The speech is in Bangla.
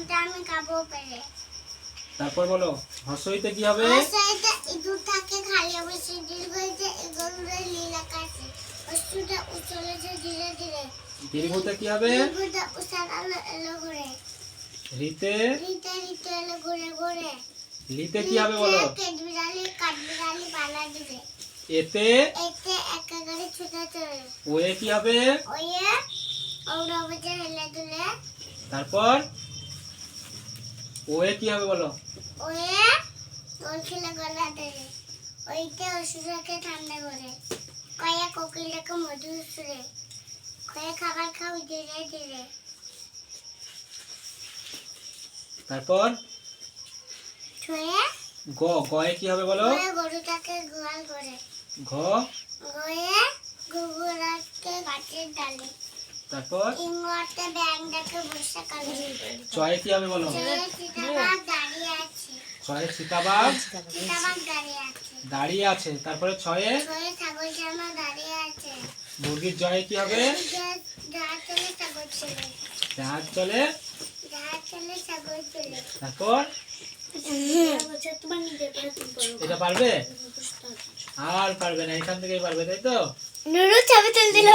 আমটা আমি খাব পেরে। তারপর বলো হর্ষইতে কি হবে? ইঁদুর থাকে খালি দীর্ঘইতে লীলা কাছে অস্তুটা উচলেছে ধীরে ধীরে। দীর্ঘতে কি হবে? দীর্ঘটা উষার আলো এলো ঘুরে। রিতে? রিতে রিতে এলো ঘুরে ঘুরে। লিতে কি হবে বলো? পালা দিবে। এতে? এতে একা ছুটে চলে। ওয়ে কি হবে? ওয়ে ওরা হেলে দুলে। তারপর? ওয়ে কি হবে বলো? ওয়ে খেলে গলা ধরে ওইতে অসুরকে ঠান্ডা করে। কয়া কোকিলকে মধুর সুরে কয়া খাবার খাও ধীরে ধীরে। তারপর? ছুঁয়ে? গ গয়ে কি হবে বলো? গরুটাকে গোয়াল করে। ঘ? গয়ে গুগুরাকে গাছের ডালে। তারপর? চয়ে কি হবে বলো? ছুঁয়ে সীতাবাগ দাঁড়িয়ে আছে। ছয়ে তারপরে ছয়ে? ছুঁয়ে মুরগির জয়ে কি হবে? জাহাজ চলে তারপর? এটা পারবে? আর পারবে না এখান থেকেই পারবে তাই তো? নুরু চাবি তুল দিল